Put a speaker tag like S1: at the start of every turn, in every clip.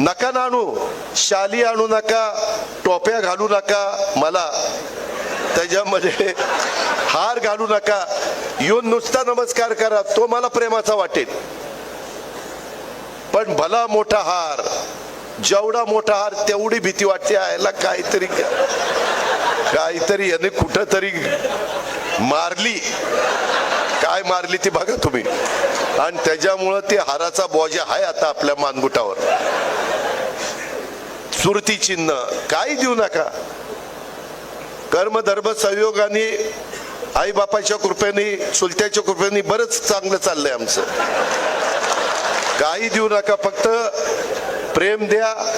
S1: नका ना आणू शाली आणू नका टोप्या घालू नका मला त्याच्यामध्ये हार घालू नका. येऊन नुसता नमस्कार करा तो मला प्रेमाचा वाटेल. पण भला मोठा हार जेवढा मोठा हार तेवढी भीती वाटते यायला काहीतरी काहीतरी याने कुठंतरी मारली. काय मारली ती बघा तुम्ही. आणि त्याच्यामुळं ते हाराचा बॉजा आहे आता आपल्या मानगुटावर. सुरती चिन्ह काही देऊ नका. कर्म धर्म संयोगाने आई बापाच्या कृपेने चुलत्याच्या कृपेने बरंच चांगलं चाललंय आमचं. काही देऊ नका फक्त प्रेम द्या.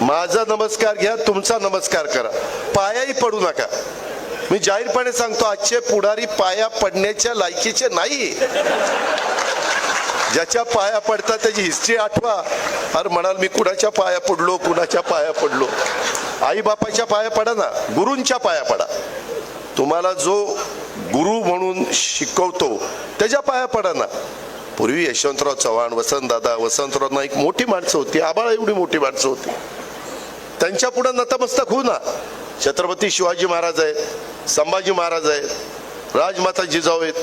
S1: माझा नमस्कार घ्या तुमचा नमस्कार करा. पायाही पडू नका. मी जाहीरपणे सांगतो आजचे पुढारी पाया पडण्याच्या लायकीचे नाही. ज्याच्या पाया पडतात त्याची हिस्ट्री आठवा. अरे म्हणाल मी कुणाच्या पाया पडलो कुणाच्या पाया पडलो? आई बापाच्या पाया पडा ना गुरूंच्या पाया पडा. तुम्हाला जो गुरु म्हणून शिकवतो त्याच्या पाया पडा ना. पूर्वी यशवंतराव चव्हाण वसंतदादा वसंतराव नाईक मोठी माणसं होती आबाळा एवढी मोठी माणसं होती. त्यांच्या पुढे नतमस्तक होऊ ना. छत्रपती शिवाजी महाराज आहेत संभाजी महाराज आहेत राजमाता जिजाऊ आहेत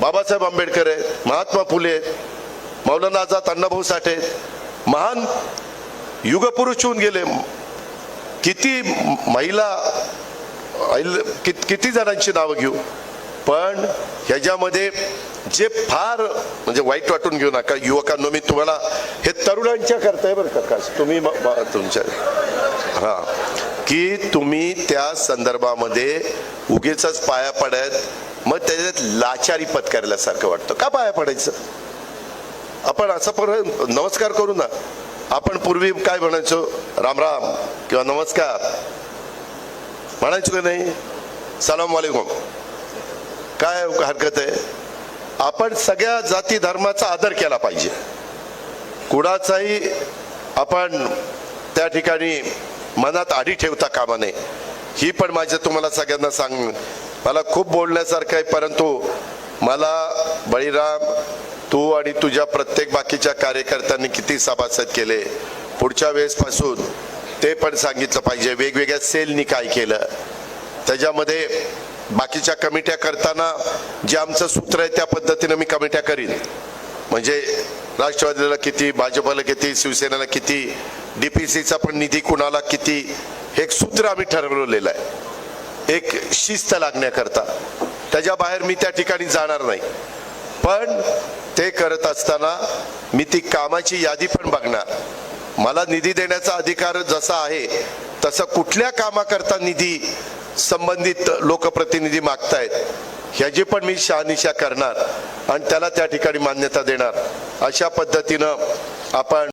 S1: बाबासाहेब आंबेडकर आहेत महात्मा फुले आहेत मौलाना आझाद अण्णाभाऊ साठे आहेत. महान युगपुरुष होऊन गेले. किती महिला कित- किती जणांची नावं घेऊ? पण ह्याच्यामध्ये जे फार म्हणजे वाईट वाटून घेऊ नका युवकांनो मी तुम्हाला हे तरुणांच्या करताय बरं का तुम्ही तुमच्या हा. की तुम्ही त्या संदर्भामध्ये उगीच पाया पडत मग त्याच्यात लाचारी पत्करल्यासारखं वाटतं. का पाया पडायचं? आपण असं पर नमस्कार करू ना. आपण पूर्वी काय म्हणायचो? राम राम किंवा नमस्कार. म्हणायचो का नाही? सलाम वालेकुम. काय हरकत आहे? आपण सगळ्या जाती धर्माचा आदर केला पाहिजे. कुणाचाही आपण त्या ठिकाणी मनात आडी ठेवता कामा नये. ही पण माझ्या तुम्हाला सगळ्यांना सांग मला खूप बोलण्यासारखं आहे परंतु मला बळीराम तू आणि तुझ्या प्रत्येक बाकीच्या कार्यकर्त्यांनी किती सभासद केले. पुढच्या वेळेसपासून ते पण सांगितलं पाहिजे. वेगवेगळ्या सेलनी काय केलं. त्याच्यामध्ये बाकीच्या कमिट्या करताना जे आमचं सूत्र आहे त्या पद्धतीनं मी कमिट्या करीन. म्हणजे राष्ट्रवादीला किती भाजपला किती शिवसेनेला किती डीपीसीचा पण निधी कुणाला किती? हे एक सूत्र आम्ही ठरवलेलं आहे. एक शिस्त लागण्याकरता. त्याच्या बाहेर मी त्या ठिकाणी जाणार नाही. पण ते करत असताना मी ती कामाची यादी पण बघणार. मला निधी देण्याचा अधिकार जसा आहे तसं कुठल्या कामाकरता निधी संबंधित लोकप्रतिनिधी मागतायत ह्याची पण मी शहानिशा करणार आणि त्याला त्या ठिकाणी मान्यता देणार. अशा पद्धतीनं आपण